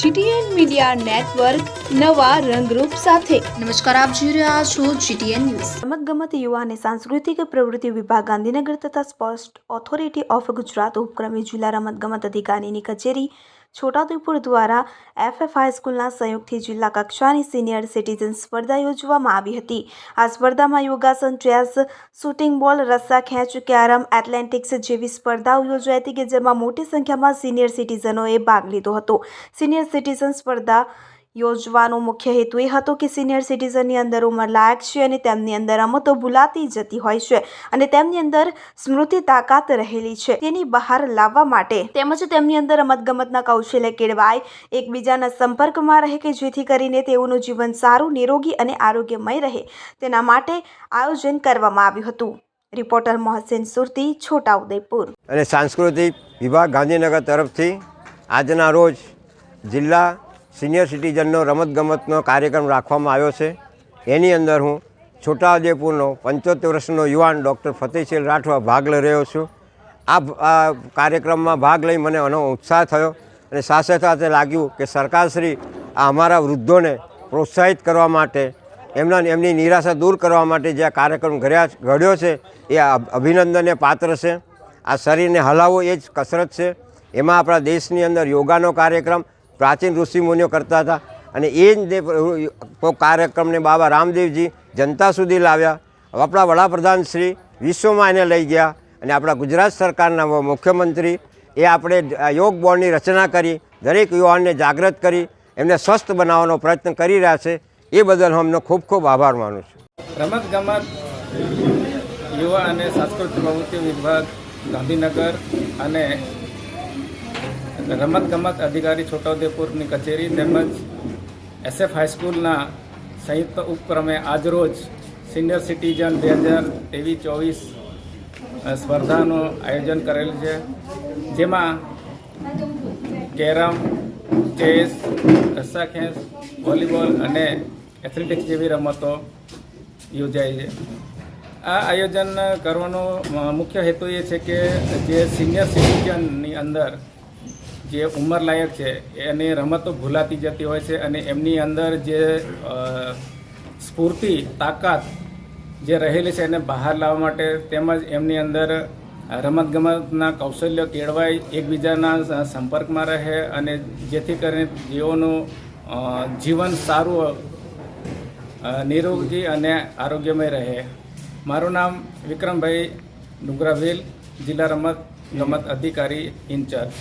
GTN media network નવા રંગરૂપ સાથે. નમસ્કાર આપ જોઈ રહ્યા છો જીટીએન ન્યૂઝ. રમતગમત યુવા અને સાંસ્કૃતિક પ્રવૃત્તિ વિભાગ ગાંધીનગર તથા સ્પોર્ટ્સ ઓથોરિટી ઓફ ગુજરાત ઉપક્રમે જિલ્લા રમતગમત અધિકારીની કચેરી છોટાઉદેપુર દ્વારા એફએફ હાઈસ્કૂલના સંયુક્તથી જિલ્લા કક્ષાની સિનિયર સિટીઝન સ્પર્ધા યોજવામાં આવી હતી. આ સ્પર્ધામાં યોગાસન ચેસ શૂટિંગ બોલ, રસ્સા, ખેંચ, કેરમ, એથ્લેટિક્સ જેવી સ્પર્ધાઓ યોજાઈ હતી કે જેમાં મોટી સંખ્યામાં સિનિયર સિટીઝનોએ ભાગ લીધો હતો. સિનિયર સિટીઝન સ્પર્ધા યોજવાનો મુખ્ય હેતુ એ હતો કે સિનિયર સિટીઝનની અંદર ઉંમર લાયક છે અને તેમની અંદર રમતો ભૂલાતી જતી હોય છે અને તેમની અંદર સ્મૃતિ તાકાત રહેલી છે. તેની બહાર લાવવા માટે તેમજ તેમની અંદર રમતગમતના કૌશલ્ય કેળવાય, એકબીજાના સંપર્કમાં રહે કે જેથી કરીને તેઓનું જીવન સારું, નિરોગી અને આરોગ્યમય રહે. તેના માટે આયોજન કરવામાં આવ્યું હતું. રિપોર્ટર મોહસિન સુરતી છોટાઉદેપુર અને સાંસ્કૃતિક વિભાગ ગાંધીનગર તરફથી આજના રોજ જિલ્લા સિનિયર સિટીઝનનો રમતગમતનો કાર્યક્રમ રાખવામાં આવ્યો છે. એની અંદર હું છોટાઉદેપુરનો પંચોતેર વર્ષનો યુવાન ડૉક્ટર ફતેહશીલ રાઠવા ભાગ લઈ રહ્યો છું. આ કાર્યક્રમમાં ભાગ લઈ મને એનો ઉત્સાહ થયો અને સાથે સાથે લાગ્યું કે સરકારશ્રી આ અમારા વૃદ્ધોને પ્રોત્સાહિત કરવા માટે, એમના, એમની નિરાશા દૂર કરવા માટે જે આ કાર્યક્રમ ઘડ્યા ઘડ્યો છે, એ અભિનંદનને પાત્ર છે. આ શરીરને હલાવવું એ જ કસરત છે. એમાં આપણા દેશની અંદર યોગાનો કાર્યક્રમ પ્રાચીન ઋષિમુનિઓ કરતા હતા. અને એ જ કાર્યક્રમને બાબા રામદેવજી જનતા સુધી લાવ્યા. આપણા વડાપ્રધાન શ્રી વિશ્વમાં એને લઈ ગયા અને આપણા ગુજરાત સરકારના મુખ્યમંત્રી એ આપણે યોગ બોર્ડની રચના કરી, દરેક યુવાનને જાગૃત કરી, એમને સ્વસ્થ બનાવવાનો પ્રયત્ન કરી રહ્યા છે. એ બદલ હું એમનો ખૂબ ખૂબ આભાર માનું છું. રમતગમત, યુવા અને સાંસ્કૃતિક પ્રવૃત્તિ વિભાગ ગાંધીનગર અને રમતગમત અધિકારી છોટાઉદેપુરની કચેરી તેમજ એસએફ હાઈસ્કૂલના સંયુક્ત ઉપક્રમે આજરોજ સિનિયર સિટીઝન બે હજાર ત્રેવીસ ચોવીસ સ્પર્ધાનું આયોજન કરેલ છે. જેમાં કેરમ, ચેસ રસ્સાખેંચ વોલીબોલ અને એથ્લેટિક્સ જેવી રમતો યોજાય છે. આ આયોજન કરવાનો મુખ્ય હેતુ એ છે કે જે સિનિયર સિટીઝનની અંદર જે ઉંમરલાયક છે, એની રમતો ભૂલાતી જતી હોય છે અને એમની અંદર જે સ્ફૂર્તિ, તાકાત જે રહેલી છે એને બહાર લાવવા માટે તેમજ એમની અંદર રમતગમતના કૌશલ્ય કેળવાય, એકબીજાના સંપર્કમાં રહે અને જેથી કરીને જીવોનું જીવન સારું નિરોગી અને આરોગ્યમય રહે. મારું નામ વિક્રમભાઈ ડુંગરાભીલ જિલ્લા રમત ગમત અધિકારી, ઇન્ચાર્જ.